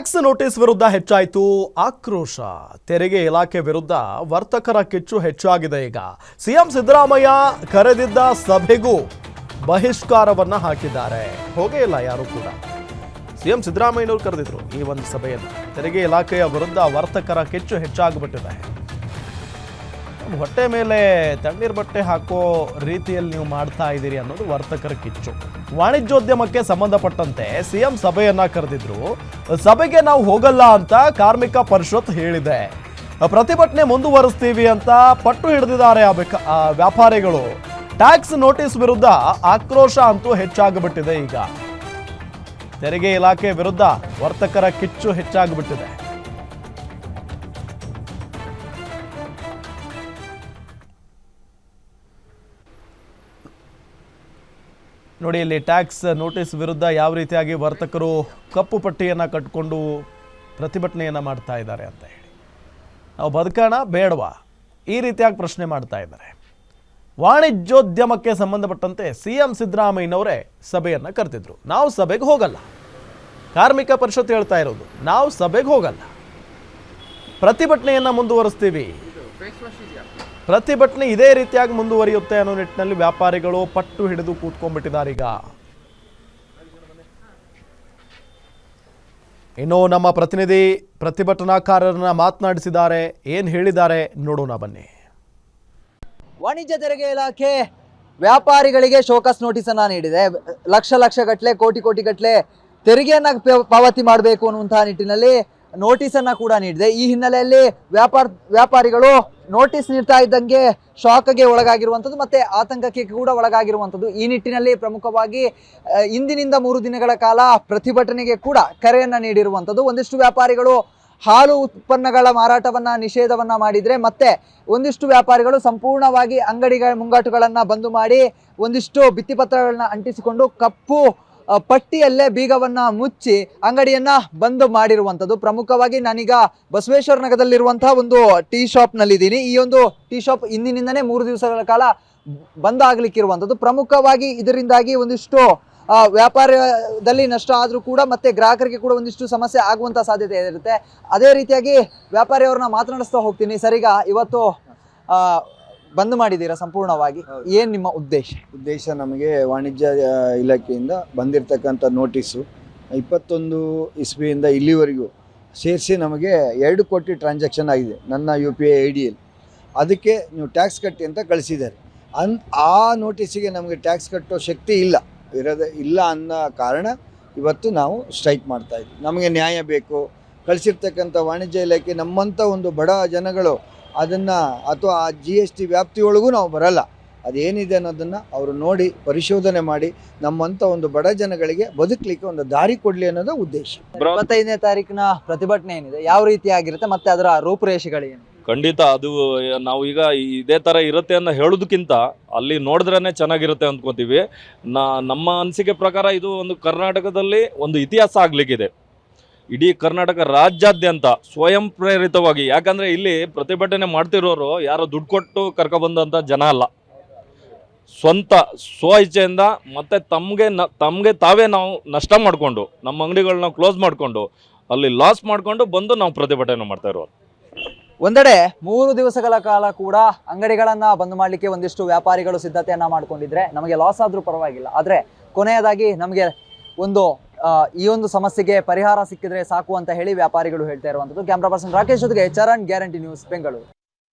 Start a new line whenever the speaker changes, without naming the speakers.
Tax notice ವಿರುದ್ಧ ಹೆಚ್ಚಾಯಿತು ಆಕ್ರೋಶ. ತೆರಿಗೆ ಇಲಾಖೆ ವಿರುದ್ಧ ವರ್ತಕರ ಕಿಚ್ಚು ಹೆಚ್ಚಾಗಿದೆ ಈಗ. ಸಿಎಂ ಸಿದ್ದರಾಮಯ್ಯ ಕರೆದಿದ್ದ ಸಭೆಗೂ ಬಹಿಷ್ಕಾರವನ್ನ ಹಾಕಿದ್ದಾರೆ. ಹೋಗೇ ಇಲ್ಲ ಯಾರು ಕೂಡ. ಸಿಎಂ ಸಿದ್ದರಾಮಯ್ಯನವರು ಕರೆದಿದ್ರು ಈ ಒಂದು ಸಭೆಯನ್ನು. ತೆರಿಗೆ ಇಲಾಖೆಯ ವಿರುದ್ಧ ವರ್ತಕರ ಕಿಚ್ಚು ಹೆಚ್ಚಾಗ್ಬಿಟ್ಟಿದೆ. ಹೊಟ್ಟೆ ಮೇಲೆ ತಣ್ಣೀರ್ ಬಟ್ಟೆ ಹಾಕೋ ರೀತಿಯಲ್ಲಿ ನೀವು ಮಾಡ್ತಾ ಇದ್ದೀರಿ ಅನ್ನೋದು ವರ್ತಕರ ಕಿಚ್ಚು. ವಾಣಿಜ್ಯೋದ್ಯಮಕ್ಕೆ ಸಂಬಂಧಪಟ್ಟಂತೆ ಸಿಎಂ ಸಭೆಯನ್ನ ಕರೆದಿದ್ರು. ಸಭೆಗೆ ನಾವು ಹೋಗಲ್ಲ ಅಂತ ಕಾರ್ಮಿಕ ಪರಿಷತ್ ಹೇಳಿದೆ. ಪ್ರತಿಭಟನೆ ಮುಂದುವರಿಸ್ತೀವಿ ಅಂತ ಪಟ್ಟು ಹಿಡಿದಿದ್ದಾರೆ ಆ ವ್ಯಾಪಾರಿಗಳು. ಟ್ಯಾಕ್ಸ್ ನೋಟಿಸ್ ವಿರುದ್ಧ ಆಕ್ರೋಶ ಅಂತೂ ಹೆಚ್ಚಾಗಿಬಿಟ್ಟಿದೆ ಈಗ. ತೆರಿಗೆ ಇಲಾಖೆ ವಿರುದ್ಧ ವರ್ತಕರ ಕಿಚ್ಚು ಹೆಚ್ಚಾಗಿಬಿಟ್ಟಿದೆ. ನೋಡಿ, ಇಲ್ಲಿ ಟ್ಯಾಕ್ಸ್ ನೋಟಿಸ್ ವಿರುದ್ಧ ಯಾವ ರೀತಿಯಾಗಿ ವರ್ತಕರು ಕಪ್ಪು ಪಟ್ಟಿಯನ್ನು ಕಟ್ಟಿಕೊಂಡು ಪ್ರತಿಭಟನೆಯನ್ನು ಮಾಡ್ತಾ ಇದ್ದಾರೆ ಅಂತ ಹೇಳಿ. ನಾವು ಬದುಕೋಣ ಬೇಡವಾ? ಈ ರೀತಿಯಾಗಿ ಪ್ರಶ್ನೆ ಮಾಡ್ತಾ ಇದ್ದಾರೆ. ವಾಣಿಜ್ಯೋದ್ಯಮಕ್ಕೆ ಸಂಬಂಧಪಟ್ಟಂತೆ ಸಿ ಎಂ ಸಿದ್ದರಾಮಯ್ಯನವರೇ ಸಭೆಯನ್ನು ಕರೆದಿದ್ರು. ನಾವು ಸಭೆಗೆ ಹೋಗಲ್ಲ. ಕಾರ್ಮಿಕ ಪರಿಷತ್ ಹೇಳ್ತಾ ಇರೋದು, ನಾವು ಸಭೆಗೆ ಹೋಗಲ್ಲ. ಪ್ರತಿಭಟನೆಯನ್ನು ಮುಂದುವರಿಸ್ತೀವಿ. ಪ್ರತಿಭಟನೆ ಇದೇ ರೀತಿಯಾಗಿ ಮುಂದುವರಿಯುತ್ತೆ ಅನ್ನೋ ನಿಟ್ಟಿನಲ್ಲಿ ವ್ಯಾಪಾರಿಗಳು ಪಟ್ಟು ಹಿಡಿದು ಕೂತ್ಕೊಂಡ್ಬಿಟ್ಟಿದ್ದಾರೆ ಈಗ. ಇನ್ನು ನಮ್ಮ ಪ್ರತಿನಿಧಿ ಪ್ರತಿಭಟನಾಕಾರರನ್ನ ಮಾತನಾಡಿಸಿದ್ದಾರೆ. ಏನ್ ಹೇಳಿದ್ದಾರೆ ನೋಡೋಣ ಬನ್ನಿ.
ವಾಣಿಜ್ಯ ತೆರಿಗೆ ಇಲಾಖೆ ವ್ಯಾಪಾರಿಗಳಿಗೆ ಶೋಕಸ್ ನೋಟಿಸ್ ಅನ್ನ ನೀಡಿದೆ. ಲಕ್ಷ ಲಕ್ಷ ಗಟ್ಟಲೆ ಕೋಟಿ ಕೋಟಿ ಗಟ್ಟಲೆ ತೆರಿಗೆಯನ್ನ ಪಾವತಿ ಮಾಡಬೇಕು ಅನ್ನುವಂತಹ ನಿಟ್ಟಿನಲ್ಲಿ ನೋಟಿಸ್ ಅನ್ನ ಕೂಡ ನೀಡಿದೆ. ಈ ಹಿನ್ನೆಲೆಯಲ್ಲಿ ವ್ಯಾಪಾರ, ವ್ಯಾಪಾರಿಗಳು ನೋಟಿಸ್ ನೀಡ್ತಾ ಇದ್ದಂಗೆ ಶಾಕ್ಗೆ ಒಳಗಾಗಿರುವಂಥದ್ದು ಮತ್ತೆ ಆತಂಕಕ್ಕೆ ಕೂಡ ಒಳಗಾಗಿರುವಂಥದ್ದು. ಈ ನಿಟ್ಟಿನಲ್ಲಿ ಪ್ರಮುಖವಾಗಿ ಇಂದಿನಿಂದ ಮೂರು ದಿನಗಳ ಕಾಲ ಪ್ರತಿಭಟನೆಗೆ ಕೂಡ ಕರೆಯನ್ನು ನೀಡಿರುವಂಥದ್ದು. ಒಂದಿಷ್ಟು ವ್ಯಾಪಾರಿಗಳು ಹಾಲು ಉತ್ಪನ್ನಗಳ ಮಾರಾಟವನ್ನ, ನಿಷೇಧವನ್ನ ಮಾಡಿದ್ರೆ ಮತ್ತೆ ಒಂದಿಷ್ಟು ವ್ಯಾಪಾರಿಗಳು ಸಂಪೂರ್ಣವಾಗಿ ಅಂಗಡಿಗಳ ಮುಂಗಾಟುಗಳನ್ನು ಬಂದು ಮಾಡಿ ಒಂದಿಷ್ಟು ಭಿತ್ತಿಪತ್ರಗಳನ್ನ ಅಂಟಿಸಿಕೊಂಡು ಕಪ್ಪು ಪಟ್ಟಿಯಲ್ಲೇ ಬೀಗವನ್ನ ಮುಚ್ಚಿ ಅಂಗಡಿಯನ್ನ ಬಂದು ಮಾಡಿರುವಂಥದ್ದು ಪ್ರಮುಖವಾಗಿ ನಾನೀಗ ಬಸವೇಶ್ವರ ನಗರದಲ್ಲಿರುವಂತಹ ಒಂದು ಟೀ ಶಾಪ್ನಲ್ಲಿದ್ದೀನಿ ಈ ಒಂದು ಟೀ ಶಾಪ್ ಇಂದಿನಿಂದನೇ ಮೂರು ದಿವಸಗಳ ಕಾಲ ಬಂದ್ ಆಗ್ಲಿಕ್ಕಿರುವಂಥದ್ದು ಪ್ರಮುಖವಾಗಿ ಇದರಿಂದಾಗಿ ಒಂದಿಷ್ಟು ವ್ಯಾಪಾರದಲ್ಲಿ ನಷ್ಟ ಆದರೂ ಕೂಡ ಮತ್ತೆ ಗ್ರಾಹಕರಿಗೆ ಕೂಡ ಒಂದಿಷ್ಟು ಸಮಸ್ಯೆ ಆಗುವಂತ ಸಾಧ್ಯತೆ ಇರುತ್ತೆ. ಅದೇ ರೀತಿಯಾಗಿ ವ್ಯಾಪಾರಿಯವ್ರನ್ನ ಮಾತನಾಡಿಸ್ತಾ ಹೋಗ್ತೀನಿ. ಸರಿಗ? ಇವತ್ತು ಬಂದ್ ಮಾಡಿದ್ದೀರಾ ಸಂಪೂರ್ಣವಾಗಿ? ಏನ್ ನಿಮ್ಮ ಉದ್ದೇಶ?
ಉದ್ದೇಶ ನಮಗೆ ವಾಣಿಜ್ಯ ಇಲಾಖೆಯಿಂದ ಬಂದಿರತಕ್ಕಂಥ ನೋಟಿಸು ಇಪ್ಪತ್ತೊಂದು ಇಸ್ವಿಯಿಂದ ಇಲ್ಲಿವರೆಗೂ ಸೇರಿಸಿ ನಮಗೆ ಎರಡು ಕೋಟಿ ಟ್ರಾನ್ಸಾಕ್ಷನ್ ಆಗಿದೆ ನನ್ನ ಯು ಪಿ ಐ ಐ ಡಿಯಲ್ಲಿ ಅದಕ್ಕೆ ನೀವು ಟ್ಯಾಕ್ಸ್ ಕಟ್ಟಿ ಅಂತ ಕಳಿಸಿದ್ದಾರೆ. ಅನ್ ಆ ನೋಟಿಸಿಗೆ ನಮಗೆ ಟ್ಯಾಕ್ಸ್ ಕಟ್ಟೋ ಶಕ್ತಿ ಇಲ್ಲ. ಇರೋದೇ ಇಲ್ಲ ಅನ್ನೋ ಕಾರಣ ಇವತ್ತು ನಾವು ಸ್ಟ್ರೈಕ್ ಮಾಡ್ತಾ ಇದ್ವಿ. ನಮಗೆ ನ್ಯಾಯ ಬೇಕು. ಕಳಿಸಿರ್ತಕ್ಕಂಥ ವಾಣಿಜ್ಯ ಇಲಾಖೆ ನಮ್ಮಂಥ ಒಂದು ಬಡ ಜನಗಳು ಅದನ್ನು ಅಥವಾ ಆ ಜಿ ಎಸ್ ಟಿ ವ್ಯಾಪ್ತಿಯೊಳಗೂ ನಾವು ಬರಲ್ಲ. ಅದೇನಿದೆ ಅನ್ನೋದನ್ನು ಅವರು ನೋಡಿ ಪರಿಶೋಧನೆ ಮಾಡಿ ನಮ್ಮಂಥ ಒಂದು ಬಡ ಜನಗಳಿಗೆ ಬದುಕಲಿಕ್ಕೆ ಒಂದು ದಾರಿ ಕೊಡಲಿ ಅನ್ನೋದು ಉದ್ದೇಶ.
ಇಪ್ಪತ್ತೈದನೇ ತಾರೀಕಿನ ಪ್ರತಿಭಟನೆ ಏನಿದೆ? ಯಾವ ರೀತಿ ಆಗಿರುತ್ತೆ ಮತ್ತೆ ಅದರ ರೂಪುರೇಷೆಗಳೇನು
ಖಂಡಿತ ಅದು ನಾವು ಈಗ ಇದೇ ಥರ ಇರುತ್ತೆ ಅನ್ನೋ ಹೇಳೋದಕ್ಕಿಂತ ಅಲ್ಲಿ ನೋಡಿದ್ರೇ ಚೆನ್ನಾಗಿರುತ್ತೆ ಅಂದ್ಕೋತೀವಿ. ನಾ ನಮ್ಮ ಅನಿಸಿಕೆ ಪ್ರಕಾರ ಇದು ಒಂದು ಕರ್ನಾಟಕದಲ್ಲಿ ಒಂದು ಇತಿಹಾಸ ಆಗಲಿಕ್ಕಿದೆ. ಇಡೀ ಕರ್ನಾಟಕ ರಾಜ್ಯಾದ್ಯಂತ ಸ್ವಯಂ ಪ್ರೇರಿತವಾಗಿ, ಯಾಕಂದರೆ ಇಲ್ಲಿ ಪ್ರತಿಭಟನೆ ಮಾಡ್ತಿರೋರು ಯಾರೋ ದುಡ್ಡು ಕೊಟ್ಟು ಕರ್ಕೊಬಂದಂಥ ಜನ ಅಲ್ಲ. ಸ್ವಂತ ಸ್ವ ಇಚ್ಛೆಯಿಂದ ಮತ್ತು ತಮಗೆ ನ, ತಮಗೆ ತಾವೇ ನಾವು ನಷ್ಟ ಮಾಡಿಕೊಂಡು, ನಮ್ಮ ಅಂಗಡಿಗಳನ್ನ ಕ್ಲೋಸ್ ಮಾಡಿಕೊಂಡು, ಅಲ್ಲಿ ಲಾಸ್ ಮಾಡಿಕೊಂಡು ಬಂದು ನಾವು ಪ್ರತಿಭಟನೆ ಮಾಡ್ತಾ ಇರೋರು.
ಒಂದೆಡೆ ಮೂರು ದಿವಸಗಳ ಕಾಲ ಕೂಡ ಅಂಗಡಿಗಳನ್ನ ಬಂದ್ ಮಾಡ್ಲಿಕ್ಕೆ ಒಂದಿಷ್ಟು ವ್ಯಾಪಾರಿಗಳು ಸಿದ್ಧತೆಯನ್ನ ಮಾಡ್ಕೊಂಡಿದ್ರೆ ನಮಗೆ ಲಾಸ್ ಆದ್ರೂ ಪರವಾಗಿಲ್ಲ. ಆದ್ರೆ ಕೊನೆಯದಾಗಿ ನಮಗೆ ಒಂದು ಈ ಒಂದು ಸಮಸ್ಯೆಗೆ ಪರಿಹಾರ ಸಿಕ್ಕಿದ್ರೆ ಸಾಕು ಅಂತ ಹೇಳಿ ವ್ಯಾಪಾರಿಗಳು ಹೇಳ್ತಾ ಇರುವಂಥದ್ದು. ಕ್ಯಾಮ್ರಾ ಪರ್ಸನ್ ರಾಕೇಶ್ ಜೊತೆಗೆ ಚರಣ್ ಗ್ಯಾರಂಟಿ ನ್ಯೂಸ್, ಬೆಂಗಳೂರು.